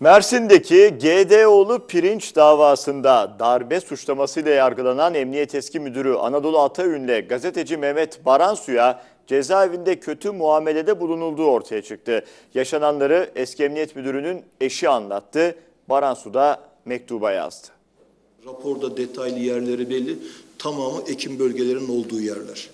Mersin'deki GDO'lu pirinç davasında darbe suçlamasıyla yargılanan Emniyet Eski Müdürü Anadolu Ataün'le gazeteci Mehmet Baransu'ya cezaevinde kötü muamelede bulunulduğu ortaya çıktı. Yaşananları eski Emniyet Müdürü'nün eşi anlattı. Baransu da mektuba yazdı. Raporda detaylı yerleri belli. Tamamı ekim bölgelerinin olduğu yerler.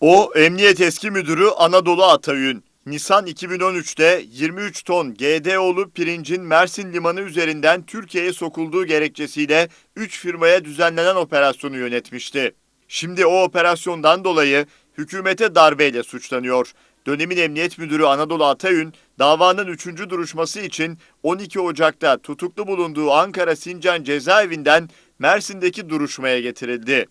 O Emniyet Eski Müdürü Anadolu Atayün. Nisan 2013'te 23 ton GDO'lu pirincin Mersin Limanı üzerinden Türkiye'ye sokulduğu gerekçesiyle 3 firmaya düzenlenen operasyonu yönetmişti. Şimdi o operasyondan dolayı hükümete darbeyle suçlanıyor. Dönemin Emniyet Müdürü Anadolu Atayün, davanın 3. duruşması için 12 Ocak'ta tutuklu bulunduğu Ankara Sincan cezaevinden Mersin'deki duruşmaya getirildi.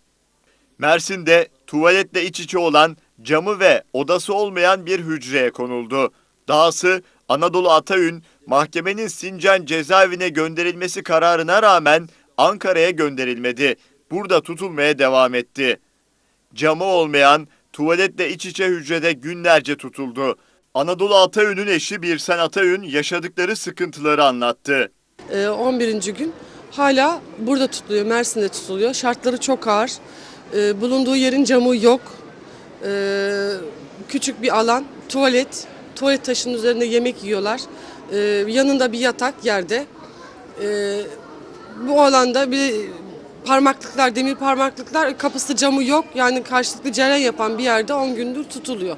Mersin'de tuvaletle iç içe olan camı ve odası olmayan bir hücreye konuldu. Dahası Anadolu Atayün mahkemenin Sincan cezaevine gönderilmesi kararına rağmen Ankara'ya gönderilmedi. Burada tutulmaya devam etti. Camı olmayan tuvaletle iç içe hücrede günlerce tutuldu. Anadolu Atayün'ün eşi Birsen Atayün yaşadıkları sıkıntıları anlattı. Ee, 11. gün hala burada tutuluyor, Mersin'de tutuluyor. Şartları çok ağır. Ee, bulunduğu yerin camı yok. Ee, küçük bir alan, tuvalet. Tuvalet taşının üzerinde yemek yiyorlar. Ee, yanında bir yatak yerde. Ee, bu alanda bir parmaklıklar, demir parmaklıklar, kapısı camı yok. Yani karşılıklı ceren yapan bir yerde 10 gündür tutuluyor.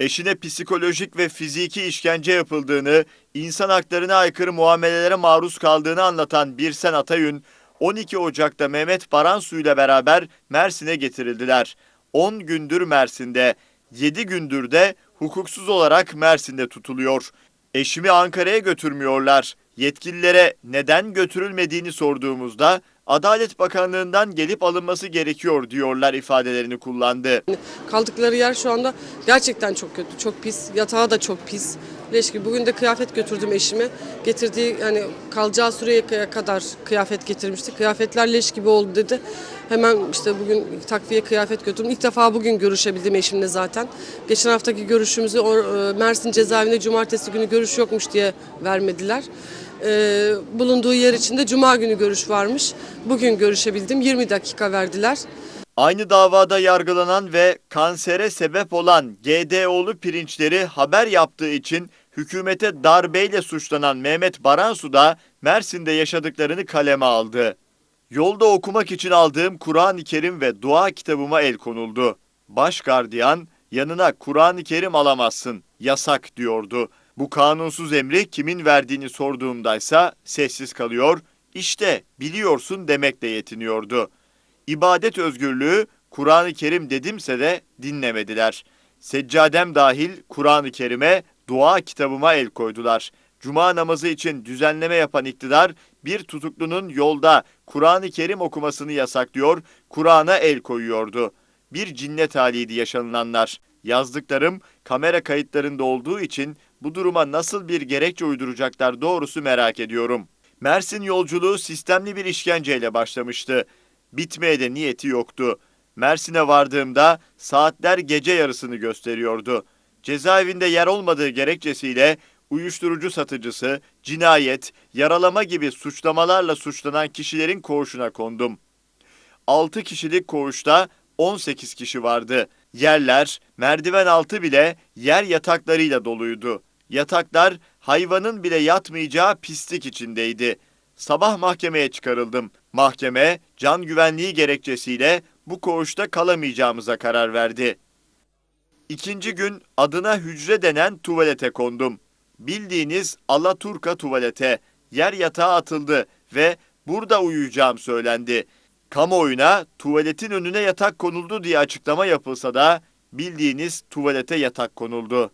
Eşine psikolojik ve fiziki işkence yapıldığını, insan haklarına aykırı muamelelere maruz kaldığını anlatan Birsen Atayün, 12 Ocak'ta Mehmet Baransu ile beraber Mersin'e getirildiler. 10 gündür Mersin'de, 7 gündür de hukuksuz olarak Mersin'de tutuluyor. Eşimi Ankara'ya götürmüyorlar. Yetkililere neden götürülmediğini sorduğumuzda Adalet Bakanlığı'ndan gelip alınması gerekiyor diyorlar ifadelerini kullandı. Kaldıkları yer şu anda gerçekten çok kötü, çok pis. Yatağı da çok pis. Leş gibi. Bugün de kıyafet götürdüm eşime. Getirdiği yani kalacağı süreye kadar kıyafet getirmişti. Kıyafetler leş gibi oldu dedi. Hemen işte bugün takviye kıyafet götürdüm. İlk defa bugün görüşebildim eşimle zaten. Geçen haftaki görüşümüzü e, Mersin cezaevinde cumartesi günü görüş yokmuş diye vermediler. E, bulunduğu yer içinde cuma günü görüş varmış. Bugün görüşebildim. 20 dakika verdiler. Aynı davada yargılanan ve kansere sebep olan GDO'lu pirinçleri haber yaptığı için hükümete darbeyle suçlanan Mehmet Baransu da Mersin'de yaşadıklarını kaleme aldı. Yolda okumak için aldığım Kur'an-ı Kerim ve dua kitabıma el konuldu. Baş gardiyan yanına Kur'an-ı Kerim alamazsın, yasak diyordu. Bu kanunsuz emri kimin verdiğini sorduğumdaysa sessiz kalıyor, işte biliyorsun demekle yetiniyordu. İbadet özgürlüğü Kur'an-ı Kerim dedimse de dinlemediler. Seccadem dahil Kur'an-ı Kerim'e, dua kitabıma el koydular. Cuma namazı için düzenleme yapan iktidar bir tutuklunun yolda Kur'an-ı Kerim okumasını yasaklıyor, Kur'an'a el koyuyordu. Bir cinnet haliydi yaşanılanlar. Yazdıklarım kamera kayıtlarında olduğu için bu duruma nasıl bir gerekçe uyduracaklar doğrusu merak ediyorum. Mersin yolculuğu sistemli bir işkenceyle başlamıştı. Bitmeye de niyeti yoktu. Mersin'e vardığımda saatler gece yarısını gösteriyordu. Cezaevinde yer olmadığı gerekçesiyle uyuşturucu satıcısı, cinayet, yaralama gibi suçlamalarla suçlanan kişilerin koğuşuna kondum. 6 kişilik koğuşta 18 kişi vardı. Yerler, merdiven altı bile yer yataklarıyla doluydu. Yataklar hayvanın bile yatmayacağı pislik içindeydi. Sabah mahkemeye çıkarıldım. Mahkeme can güvenliği gerekçesiyle bu koğuşta kalamayacağımıza karar verdi. İkinci gün adına hücre denen tuvalete kondum. Bildiğiniz Alaturka tuvalete yer yatağı atıldı ve burada uyuyacağım söylendi. Kamuoyuna tuvaletin önüne yatak konuldu diye açıklama yapılsa da bildiğiniz tuvalete yatak konuldu.